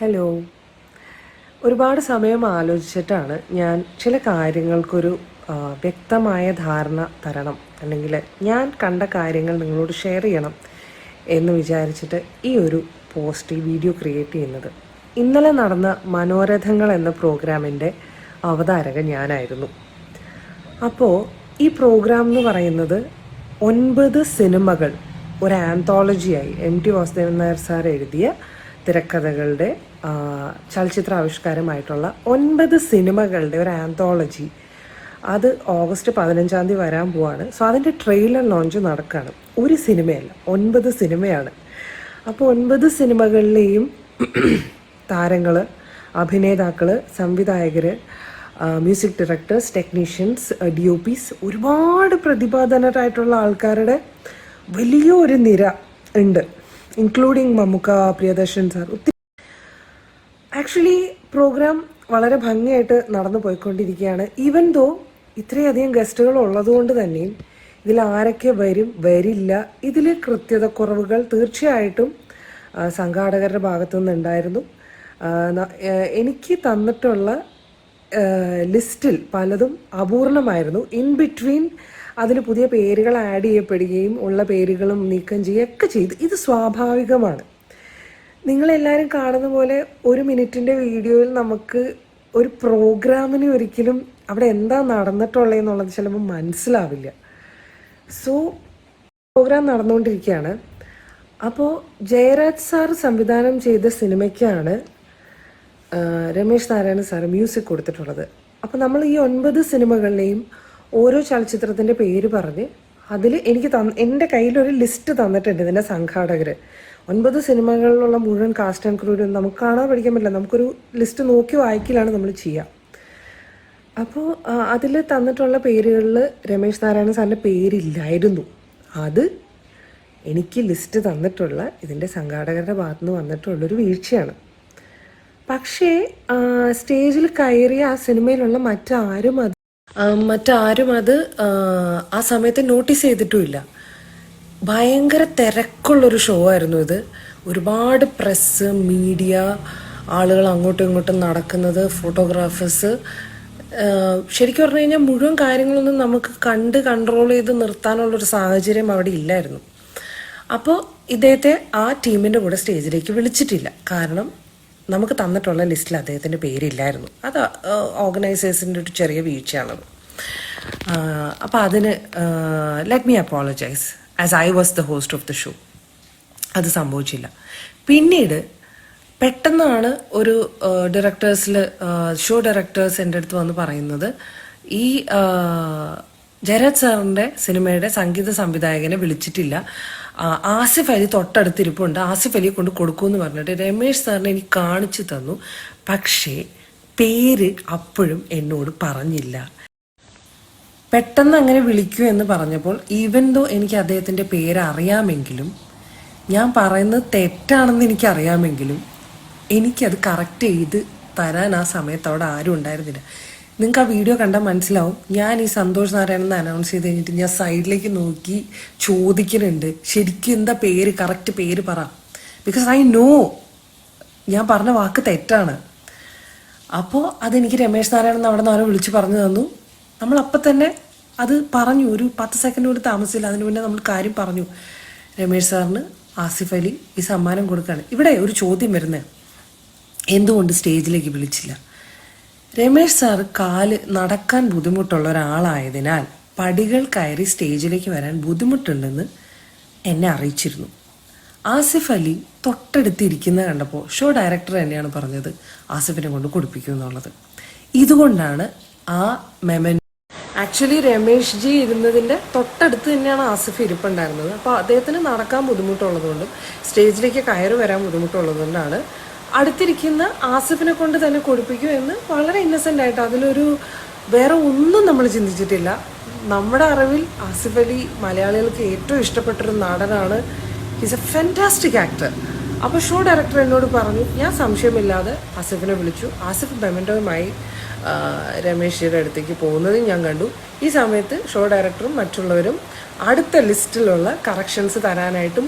Hello ഒരുപാട് സമയം ആലോചിച്ചിട്ടാണ് ഞാൻ ചില കാര്യങ്ങൾക്കൊരു വ്യക്തമായ ധാരണ തരണം. അല്ലെങ്കിൽ ഞാൻ കണ്ട കാര്യങ്ങൾ നിങ്ങളോട് ഷെയർ ചെയ്യണം എന്ന് വിചാരിച്ചിട്ട് ഈ ഒരു പോസ്റ്റ് ഈ വീഡിയോ ക്രിയേറ്റ് ചെയ്യുന്നത്. ഇന്നലെ നടന്ന മനോരഥങ്ങൾ എന്ന പ്രോഗ്രാമിന്റെ അവതാരക ഞാനായിരുന്നു. അപ്പോൾ ഈ പ്രോഗ്രാം എന്ന് പറയുന്നത് ഒൻപത് സിനിമകൾ ഒരു ആന്തോളജിയായി M T Vasudevan Nair sir എഴുതിയ തിരക്കഥകളുടെ ചലച്ചിത്ര ആവിഷ്കാരമായിട്ടുള്ള ഒൻപത് സിനിമകളുടെ ഒരു ആന്തോളജി അത് ഓഗസ്റ്റ് പതിനഞ്ചാം തീയതി വരാൻ പോവാണ്. സോ അതിന്റെ ട്രെയിലർ ലോഞ്ച് നടക്കുകയാണ് ഒരു സിനിമയല്ല ഒൻപത് സിനിമയാണ്. അപ്പോൾ ഒൻപത് സിനിമകളിലെയും താരങ്ങൾ അഭിനേതാക്കൾ സംവിധായകർ music directors technicians D O Ps ഒരുപാട് പ്രതിഭാധനരായിട്ടുള്ള ആൾക്കാരുടെ വലിയൊരു നിര ഉണ്ട്. ഇൻക്ലൂഡിങ് മമ്മുക്ക പ്രിയദർശൻ സാർ ഒത്തിരി ആക്ച്വലി പ്രോഗ്രാം വളരെ ഭംഗിയായിട്ട് നടന്നു പോയിക്കൊണ്ടിരിക്കുകയാണ്. ഈവൻ ദോ ഇത്രയധികം ഗസ്റ്റുകൾ ഉള്ളതുകൊണ്ട് തന്നെയും ഇതിൽ ആരൊക്കെ വരും വരില്ല ഇതിൽ കൃത്യത കുറവുകൾ തീർച്ചയായിട്ടും സംഘാടകരുടെ ഭാഗത്തു നിന്നുണ്ടായിരുന്നു. എനിക്ക് തന്നിട്ടുള്ള ലിസ്റ്റിൽ പലതും അപൂർണമായിരുന്നു. ഇൻ ബിറ്റ്വീൻ അതിൽ പുതിയ പേരുകൾ ആഡ് ചെയ്യപ്പെടുകയും ഉള്ള പേരുകളും നീക്കം ചെയ്യുകയൊക്കെ ചെയ്തു. ഇത് സ്വാഭാവികമാണ്. നിങ്ങളെല്ലാവരും കാണുന്ന പോലെ ഒരു മിനിറ്റിന്റെ വീഡിയോയിൽ നമുക്ക് ഒരു പ്രോഗ്രാമിന് ഒരിക്കലും അവിടെ എന്താ നടന്നിട്ടുള്ളതെന്നുള്ളത് ചിലപ്പോൾ മനസ്സിലാവില്ല. സോ പ്രോഗ്രാം നടന്നുകൊണ്ടിരിക്കുകയാണ്. അപ്പോൾ ജയരാജ് സാർ സംവിധാനം ചെയ്ത സിനിമയ്ക്കാണ് രമേശ് നാരായണ സാർ മ്യൂസിക് കൊടുത്തിട്ടുള്ളത്. അപ്പോൾ നമ്മൾ ഈ ഒൻപത് സിനിമകളിലെയും ഓരോ ചലച്ചിത്രത്തിന്റെ പേര് പറഞ്ഞ് അതിൽ എനിക്ക് തന്ന എന്റെ കയ്യിലൊരു ലിസ്റ്റ് തന്നിട്ടുണ്ട് ഇതിന്റെ സംഘാടകർ ഒൻപത് സിനിമകളിലുള്ള മുഴുവൻ കാസ്റ്റ് ആൻഡ് ക്രൂരും നമുക്ക് കാണാൻ പഠിക്കാൻ പറ്റില്ല. നമുക്കൊരു ലിസ്റ്റ് നോക്കി വായിക്കലാണ് നമ്മൾ ചെയ്യുക അപ്പോൾ അതിൽ തന്നിട്ടുള്ള പേരുകളിൽ രമേശ് നാരായണ സാറിന്റെ പേരില്ലായിരുന്നു. അത് എനിക്ക് ലിസ്റ്റ് തന്നിട്ടുള്ള ഇതിന്റെ സംഘാടകരുടെ ഭാഗത്തു നിന്ന് വന്നിട്ടുള്ളൊരു വീഴ്ചയാണ്. പക്ഷേ സ്റ്റേജിൽ കയറിയ ആ സിനിമയിലുള്ള മറ്റാരും അത് മറ്റാരും അത് ആ, സമയത്ത് നോട്ടീസ് ചെയ്തിട്ടുമില്ല. ഭയങ്കര തിരക്കുള്ളൊരു ഷോ ആയിരുന്നു ഇത്. ഒരുപാട് പ്രസ് മീഡിയ ആളുകൾ അങ്ങോട്ടും ഇങ്ങോട്ടും നടക്കുന്നത് ഫോട്ടോഗ്രാഫേഴ്സ് ശരിക്കും പറഞ്ഞു കഴിഞ്ഞാൽ മുഴുവൻ കാര്യങ്ങളൊന്നും നമുക്ക് കണ്ട് കൺട്രോൾ ചെയ്ത് നിർത്താനുള്ളൊരു സാഹചര്യം അവിടെ ഇല്ലായിരുന്നു. അപ്പോൾ ഇദ്ദേഹത്തെ ആ ടീമിന്റെ കൂടെ സ്റ്റേജിലേക്ക് വിളിച്ചിട്ടില്ല. കാരണം നമുക്ക് തന്നിട്ടുള്ള ലിസ്റ്റിൽ അദ്ദേഹത്തിന്റെ പേരില്ലായിരുന്നു. അത് ഓർഗനൈസേഴ്സിന്റെ ഒരു ചെറിയ വീഴ്ചയാണത്. അപ്പോൾ അതിന് let me apologise as I was the host of the show അത് സംഭവിച്ചില്ല. പിന്നീട് പെട്ടെന്നാണ് ഒരു ഡയറക്ടേഴ്സിൽ ഷോ ഡയറക്ടേഴ്സ് എന്റെ അടുത്ത് വന്ന് പറയുന്നത് ഈ ജയരാജ് സാറിന്റെ സിനിമയുടെ സംഗീത സംവിധായകനെ വിളിച്ചിട്ടില്ല. ആസിഫ് അലി തൊട്ടടുത്തിരിപ്പുണ്ട്. ആസിഫ് അലിയെ കൊണ്ട് കൊടുക്കുമെന്ന് പറഞ്ഞിട്ട് രമേശ് സാറിനെ എനിക്ക് കാണിച്ചു തന്നു. പക്ഷേ പേര് അപ്പോഴും എന്നോട് പറഞ്ഞില്ല. പെട്ടെന്ന് അങ്ങനെ വിളിക്കൂ എന്ന് പറഞ്ഞപ്പോൾ ഈവൻ ദോ എനിക്ക് അദ്ദേഹത്തിന്റെ പേര് അറിയാമെങ്കിലും ഞാൻ പറയുന്നത് തെറ്റാണെന്ന് എനിക്കറിയാമെങ്കിലും എനിക്കത് കറക്റ്റ് ചെയ്ത് തരാൻ ആ സമയത്ത് അവിടെ ആരും ഉണ്ടായിരുന്നില്ല. നിങ്ങൾക്ക് ആ വീഡിയോ കണ്ടാൽ മനസ്സിലാവും ഞാൻ ഈ സന്തോഷ് നാരായണൻ അനൗൺസ് ചെയ്ത് കഴിഞ്ഞിട്ട് ഞാൻ സൈഡിലേക്ക് നോക്കി ചോദിക്കുന്നുണ്ട്. ശരിക്കും എന്താ പേര് കറക്റ്റ് പേര് പറ. ബിക്കോസ് ഐ നോ ഞാൻ പറഞ്ഞ വാക്ക് തെറ്റാണ്. അപ്പോൾ അതെനിക്ക് രമേശ് നാരായണൻ അവിടെ നിന്ന് അവരെ വിളിച്ച് പറഞ്ഞു തന്നു. നമ്മൾ അപ്പം തന്നെ അത് പറഞ്ഞു. ഒരു പത്ത് സെക്കൻഡ് കൂടി താമസിച്ചില്ല. അതിന് മുന്നേ നമ്മൾ കാര്യം പറഞ്ഞു. രമേശ് സാറിന് ആസിഫ് അലി ഈ സമ്മാനം കൊടുക്കുകയാണ് ഇവിടെ ഒരു ചോദ്യം വരുന്നത് എന്തുകൊണ്ട് സ്റ്റേജിലേക്ക് വിളിച്ചില്ല? രമേശ് സാർ കാൽ നടക്കാൻ ബുദ്ധിമുട്ടുള്ള ഒരാളായതിനാൽ പടികൾ കയറി സ്റ്റേജിലേക്ക് വരാൻ ബുദ്ധിമുട്ടുണ്ടെന്ന് എന്നെ അറിയിച്ചിരുന്നു. ആസിഫ് അലി തൊട്ടടുത്തിരിക്കുന്നത് കണ്ടപ്പോൾ ഷോ ഡയറക്ടർ തന്നെയാണ് പറഞ്ഞത് ആസിഫിനെ കൊണ്ട് കൊടുപ്പിക്കും എന്നുള്ളത്. ഇതുകൊണ്ടാണ് ആ മെമൻ ആക്ച്വലി രമേഷ് ജി ഇരുന്നതിന്റെ തൊട്ടടുത്ത് തന്നെയാണ് ആസിഫ് ഇരിപ്പുണ്ടായിരുന്നത്. അപ്പോൾ അദ്ദേഹത്തിന് നടക്കാൻ ബുദ്ധിമുട്ടുള്ളതുകൊണ്ടും സ്റ്റേജിലേക്ക് കയറി വരാൻ ബുദ്ധിമുട്ടുള്ളതുകൊണ്ടാണ് അടുത്തിരിക്കുന്ന ആസിഫിനെ കൊണ്ട് തന്നെ കൊടുപ്പിക്കും എന്ന് വളരെ ഇന്നസെന്റ് ആയിട്ട് അതിലൊരു വേറെ ഒന്നും നമ്മൾ ചിന്തിച്ചിട്ടില്ല. നമ്മുടെ അറിവിൽ ആസിഫ് അലി മലയാളികൾക്ക് ഏറ്റവും ഇഷ്ടപ്പെട്ടൊരു നടനാണ്. ഈസ് എ ഫാന്റാസ്റ്റിക് ആക്ടർ അപ്പോൾ ഷോ ഡയറക്ടർ എന്നോട് പറഞ്ഞു ഞാൻ സംശയമില്ലാതെ ആസിഫിനെ വിളിച്ചു. ആസിഫ് ബെമൻഡോയുമായി രമേശിയുടെ അടുത്തേക്ക് പോകുന്നതും ഞാൻ കണ്ടു. ഈ സമയത്ത് ഷോ ഡയറക്ടറും മറ്റുള്ളവരും അടുത്ത ലിസ്റ്റിലുള്ള കറക്ഷൻസ് തരാനായിട്ടും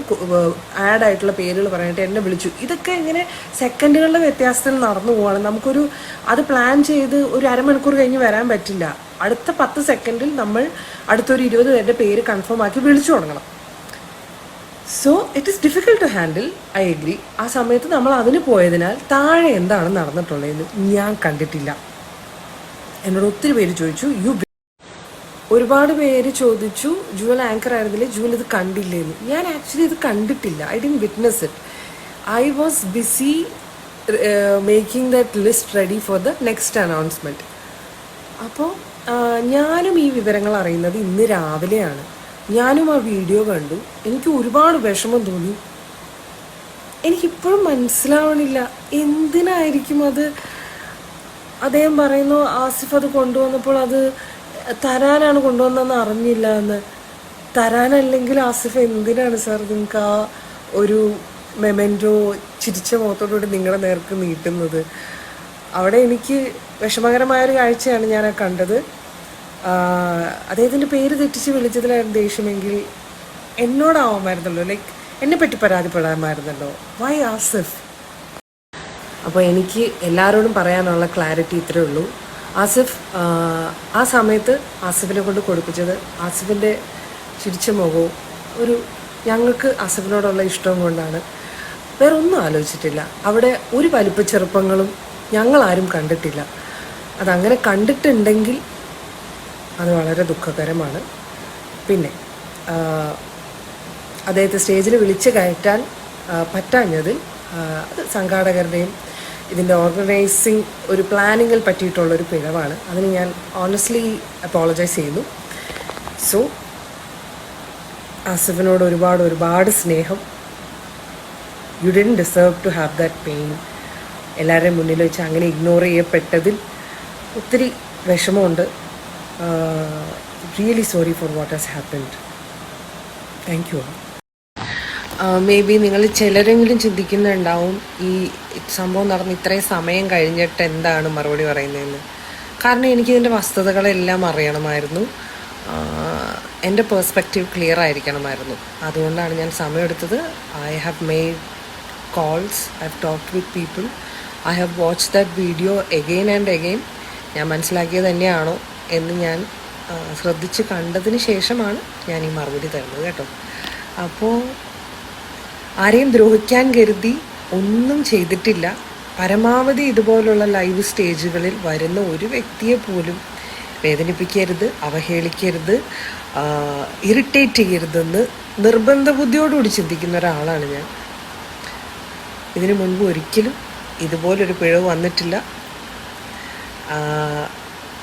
ആഡായിട്ടുള്ള പേരുകൾ പറയാനായിട്ട് എന്നെ വിളിച്ചു. ഇതൊക്കെ ഇങ്ങനെ സെക്കൻഡുകളുടെ വ്യത്യാസത്തിൽ നടന്നു പോവാണ്. നമുക്കൊരു അത് പ്ലാൻ ചെയ്ത് ഒരു അരമണിക്കൂർ കഴിഞ്ഞ് വരാൻ പറ്റില്ല. അടുത്ത പത്ത് സെക്കൻഡിൽ നമ്മൾ അടുത്തൊരു ഇരുപത് പേരുടെ പേര് കൺഫേം ആക്കി വിളിച്ചു തുടങ്ങണം. So it is difficult to handle I agree ആ സമയത്ത് നമ്മൾ അതിന് പോയതിനാൽ താഴെ എന്താണ് നടന്നിട്ടുള്ളതെന്ന് ഞാൻ കണ്ടിട്ടില്ല. എന്നോട് ഒത്തിരി പേര് ചോദിച്ചു യു ഒരുപാട് പേര് ചോദിച്ചു ജുവൽ ആങ്കർ ആയിരുന്നില്ലേ? ജുവൽ ഇത് കണ്ടില്ലേന്ന്. ഞാൻ ആക്ച്വലി ഇത് കണ്ടിട്ടില്ല. I didn't witness it I was busy making that list ready for the next announcement അപ്പോൾ ഞാനും ഈ വിവരങ്ങൾ അറിയുന്നത് ഇന്ന് രാവിലെയാണ്. ഞാനും ആ വീഡിയോ കണ്ടു. എനിക്ക് ഒരുപാട് വിഷമം തോന്നി. എനിക്കിപ്പോഴും മനസ്സിലാവണില്ല. എന്തിനായിരിക്കും അത് അദ്ദേഹം പറയുന്നു ആസിഫ് അത് കൊണ്ടുവന്നപ്പോൾ അത് തരാനാണ് കൊണ്ടുവന്നതെന്ന് അറിഞ്ഞില്ല എന്ന്. തരാനല്ലെങ്കിൽ ആസിഫ് എന്തിനാണ് സാർ നിങ്ങൾക്ക് ആ ഒരു മെമെന്റോ ചിരിച്ച മുഖത്തോടുകൂടി നിങ്ങളുടെ നേർക്ക് നീട്ടുന്നത്? അവിടെ എനിക്ക് വിഷമകരമായൊരു കാഴ്ചയാണ് ഞാൻ കണ്ടത്. അദ്ദേഹത്തിന്റെ പേര് തെറ്റിച്ച് വിളിച്ചതിലായിരുന്നു ദേഷ്യമെങ്കിൽ എന്നോടാവുമായിരുന്നല്ലോ ലൈക്ക് എന്നെ പറ്റി പരാതിപ്പെടാമായിരുന്നല്ലോ. വൈ ആസിഫ്? അപ്പോൾ എനിക്ക് എല്ലാവരോടും പറയാനുള്ള ക്ലാരിറ്റി ഇത്രയേ ഉള്ളൂ. ആസിഫ് ആ സമയത്ത് ആസിഫിനെ കൊണ്ട് കൊടുപ്പിച്ചത് ആസിഫിന്റെ ചിരിച്ച മുഖവും ഒരു ഞങ്ങൾക്ക് ആസിഫിനോടുള്ള ഇഷ്ടം കൊണ്ടാണ്. വേറെ ഒന്നും ആലോചിച്ചിട്ടില്ല. അവിടെ ഒരു വലിപ്പ ചെറുപ്പങ്ങളും ഞങ്ങളാരും കണ്ടിട്ടില്ല. അതങ്ങനെ കണ്ടിട്ടുണ്ടെങ്കിൽ അത് വളരെ ദുഃഖകരമാണ്. പിന്നെ അദ്ദേഹത്തെ സ്റ്റേജിൽ വിളിച്ച് കയറ്റാൻ പറ്റാഞ്ഞതിൽ അത് സംഘാടകരുടെയും ഇതിന്റെ ഓർഗനൈസിങ് ഒരു പ്ലാനിങ്ങിൽ പറ്റിയിട്ടുള്ള ഒരു പിഴവാണ്. അതിന് ഞാൻ ഓണസ്റ്റ്ലി അപ്പോളജൈസ് ചെയ്യുന്നു. സോ ആസിഫിനോട് ഒരുപാട് ഒരുപാട് സ്നേഹം. You didn't deserve to have that pain എല്ലാവരുടെയും മുന്നിൽ വെച്ച് അങ്ങനെ ഇഗ്നോർ ചെയ്യപ്പെട്ടതിൽ ഒത്തിരി വിഷമമുണ്ട്. Really sorry for what has happened thank you maybe നിങ്ങൾ ചിലരെങ്കിലും ചിന്തിക്കുന്നുണ്ടാവും ഈ സംഭവം നടന്ന് ഇത്രയും സമയം കഴിഞ്ഞിട്ട് എന്താണ് മറുപടി പറയുന്നതെന്ന്. കാരണം എനിക്കിതിന്റെ വസ്തുതകളെല്ലാം അറിയണമായിരുന്നു. എന്റെ പേഴ്സ്പെക്റ്റീവ് ക്ലിയർ ആയിരിക്കണമായിരുന്നു. അതുകൊണ്ടാണ് ഞാൻ സമയമെടുത്തത്. I have made calls I have talk with people I have watch that video again and again ഞാൻ മനസ്സിലാക്കിയത് തന്നെയാണോ എന്ന് ഞാൻ ശ്രദ്ധിച്ച് കണ്ടതിന് ശേഷമാണ് ഞാൻ ഈ മറുപടി തരുന്നത് കേട്ടോ. അപ്പോൾ ആരെയും ദ്രോഹിക്കാൻ കരുതി ഒന്നും ചെയ്തിട്ടില്ല. പരമാവധി ഇതുപോലുള്ള ലൈവ് സ്റ്റേജുകളിൽ വരുന്ന ഒരു വ്യക്തിയെ പോലും വേദനിപ്പിക്കരുത് അവഹേളിക്കരുത് ഇറിറ്റേറ്റ് ചെയ്യരുതെന്ന് നിർബന്ധ ബുദ്ധിയോടുകൂടി ചിന്തിക്കുന്ന ഒരാളാണ് ഞാൻ. ഇതിനു മുൻപ് ഒരിക്കലും ഇതുപോലൊരു പിഴവ് വന്നിട്ടില്ല.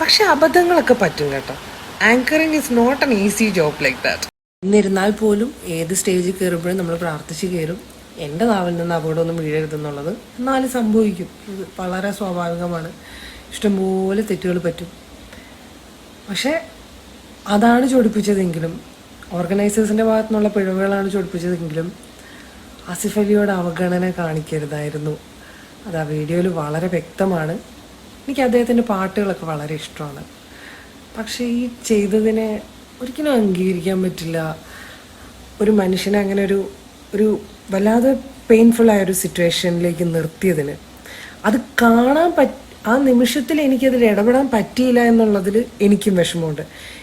പക്ഷെ അബദ്ധങ്ങളൊക്കെ പറ്റും കേട്ടോ. Anchoring is not an easy job like that എന്നിരുന്നാൽ പോലും ഏത് സ്റ്റേജിൽ കയറുമ്പോഴും നമ്മൾ പ്രാർത്ഥിച്ച് കയറും. എന്റെ നാവിൽ നിന്ന് അപകടമൊന്നും വീഴരുതെന്നുള്ളത് എന്നാലും സംഭവിക്കും. ഇത് വളരെ സ്വാഭാവികമാണ്. ഇഷ്ടംപോലെ തെറ്റുകൾ പറ്റും. പക്ഷേ അതാണ് ചൊടിപ്പിച്ചതെങ്കിലും ഓർഗനൈസേഴ്സിന്റെ ഭാഗത്തു നിന്നുള്ള പിഴവുകളാണ് ചൊടിപ്പിച്ചതെങ്കിലും ആസിഫ് അലിയോട് അവഗണന കാണിക്കരുതായിരുന്നു. അത് ആ വീഡിയോയിൽ വളരെ വ്യക്തമാണ്. എനിക്ക് അദ്ദേഹത്തിന്റെ പാട്ടുകളൊക്കെ വളരെ ഇഷ്ടമാണ്. പക്ഷേ ഈ ചെയ്തതിനെ ഒരിക്കലും അംഗീകരിക്കാൻ പറ്റില്ല. ഒരു മനുഷ്യനെ അങ്ങനെ ഒരു ഒരു വല്ലാതെ പെയിൻഫുള്ളായ ഒരു സിറ്റുവേഷനിലേക്ക് നിർത്തിയതിന്. അത് കാണാൻ പറ്റ ആ നിമിഷത്തിൽ എനിക്കതിൽ ഇടപെടാൻ പറ്റിയില്ല എന്നുള്ളതിൽ എനിക്കും വിഷമമുണ്ട്.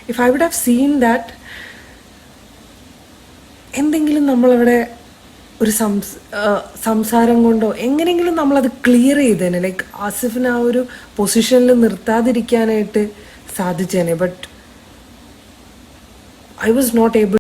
If I would have seen that എന്തെങ്കിലും നമ്മളവിടെ ഒരു സംസ് സംസാരം കൊണ്ടോ എങ്ങനെയെങ്കിലും നമ്മളത് ക്ലിയർ ചെയ്തേനെ. ലൈക്ക് ആസിഫിന് ആ ഒരു പൊസിഷനിൽ നിർത്താതിരിക്കാനായിട്ട് സാധിച്ചേനെ. But I was not able